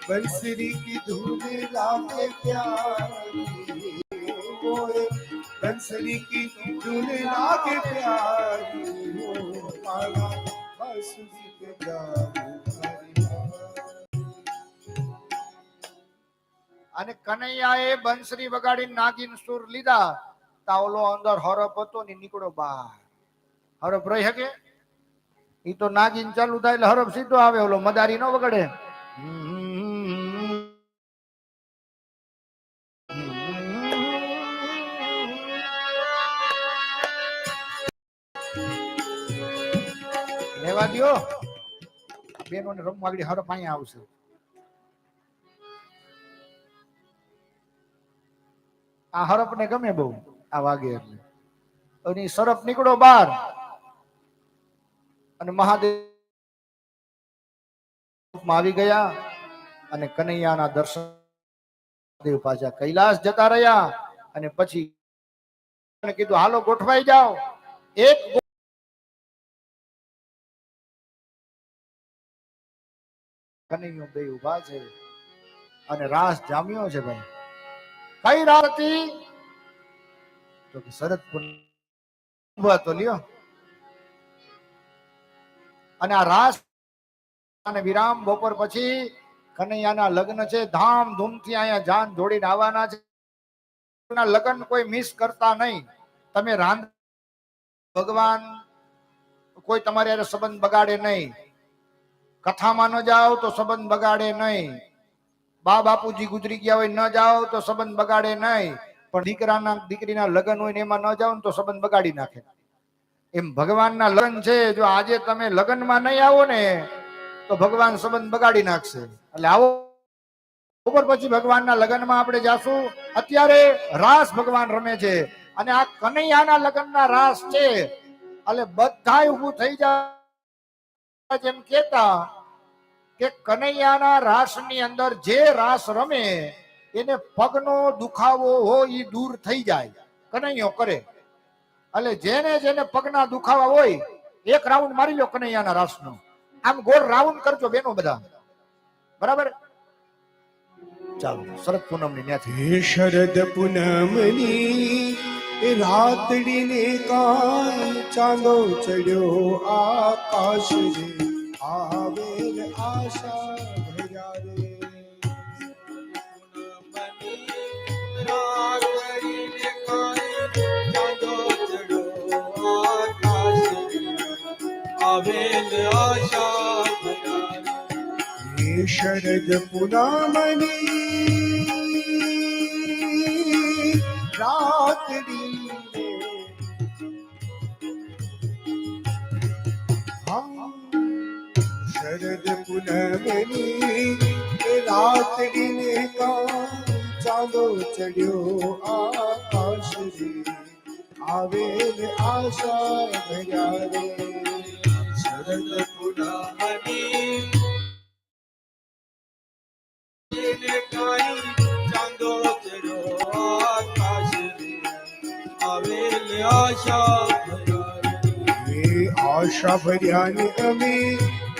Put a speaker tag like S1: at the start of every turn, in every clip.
S1: बंसरी की धूल लागे प्यारी ओए बंसरी की धूल लागे प्यारी ओ माला बांसुरी के गावे हरि
S2: અને કનૈયાએ બંસરી વગાડીને નાગીન સુર લીધા તા ઓલો અંદર હરફ હતો ને નીકળો બહાર હરફ રહી શકે ઈ તો નાગીન ચાલુ થાય એટલે હરફ સીધો આવે ઓલો મદારી નો વગડે લેવા દ્યો. બેનો ને રમવા હરફ અહીંયા આવશે. આ હરપ ને ગમે બહુ, આ વાગે એટલે અને સરપ નીકળો બાર અને મહાદેવ આવી ગયા અને કનૈયાના દર્શન દેવ પાછા કૈલાસ જતા રહ્યા. અને પછી કીધું, હાલો, ગોઠવાઈ જાઓ. એક કનૈયો બે ઊભા છે અને રાસ જામ્યો છે ભાઈ. કઈ રાત તો કે શરદ પૂનમ તો લ્યો. અને આ રાસ અને વિરામ બપોર પછી કનૈયાના લગ્ન છે. ધામધૂમથી અહીંયા જાન જોડીને આવવાના છે. લગ્ન કોઈ મિસ કરતા નહીં. તમે રાંધ ભગવાન કોઈ તમારે સંબંધ બગાડે નહીં. કથામાં ન જાઓ તો સંબંધ બગાડે નહીં. બા બાપુજી ગુજરી ગયા હોય ન જાઓ તો સંબંધ બગાડે નહીં. પણ દીકરાના દીકરીના લગ્ન હોય ને એમાં ન જાઓ તો સંબંધ બગાડી નાખે. એમ ભગવાનના લગ્ન છે. જો આજે તમે લગ્નમાં નહીં આવો ને, તો ભગવાન સંબંધ બગાડી નાખશે. એટલે આવો. ઉપર પછી ભગવાનના લગ્નમાં આપણે જાશું. અત્યારે રાસ ભગવાન રમે છે. અને આ કનૈયાના લગ્નના રાસ છે. એટલે બધાય ઊભું થઈ જાય જેમ કેતા કે કનૈયાના રાસની અંદર જે રાસ રમે, એને પગનો દુખાવો હોય એ દૂર થઈ જાય. કનૈયો કરે. એટલે જેને જેને પગના દુખાવા હોય, એક રાઉન્ડ મારી લો કનૈયાના રાસનો. આમ ગોળ રાઉન્ડ કરજો બેનો બધા. બરાબર? ચાલો, શરદ
S1: પૂનમની શરદ પૂનમ પૂનમની એ રાતડીને કાન ચાંદો ચડ્યો આકાશ રે. આવે આશા ભર્યા રે.
S3: આવેલ આશા
S1: શરદ પૂનમની રાતડીને શરદ પુનમની રાતડીને કા ચાંદો ચડ્યો આકાશ રે આવેલ આશા ભર્યા રે
S3: શરદ પુનમની ચાંદો આશા ભર્યા.
S1: આશા અમે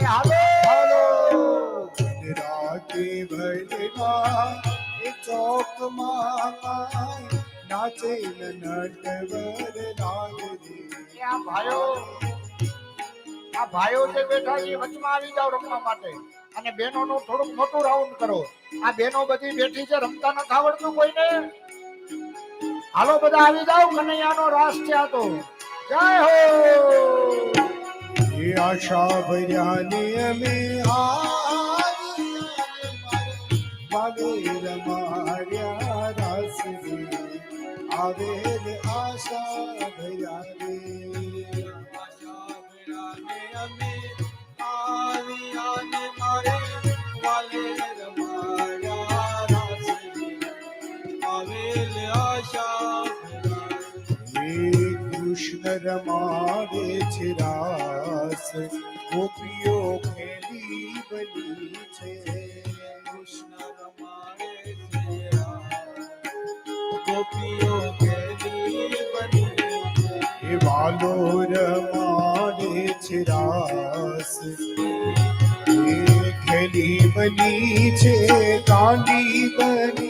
S2: એ હાલો. હાલો.
S1: રાતે ભરવા એ ચોકમાં નાચે નટવર લાલરી
S2: એ આ ભાઈઓ આ ભાઈઓ જે બેઠા એ વચમાં આવી જાવ રમવા માટે. અને બહેનો નું થોડુંક મોટું રાઉન્ડ કરો. આ બહેનો બધી બેઠી છે રમતા નથી આવડતું કોઈને? હાલો બધા આવી જાઓ કનૈયાનો રાસ છે આ તો. જય હો!
S1: એ આશા ભર્યાને અમે વાગે રમાડ્યા રાસ રે. આવેલ આશા ભર્યા રે
S3: આશા ભર્યા રમાડ્યાને અમે આવ્યા મારે વાલે રમાડ્યા રાસરી આવેલ આશા
S1: કૃષ્ણ રમાડે છે રાસ. ગોપીઓ ખેલી બની છે.
S3: કૃષ્ણ રમાડે છે ગોપીઓ કેલી બની છે.
S1: વાલો રમાડે છે રાસ. ખેલી બની છે કાંડી બની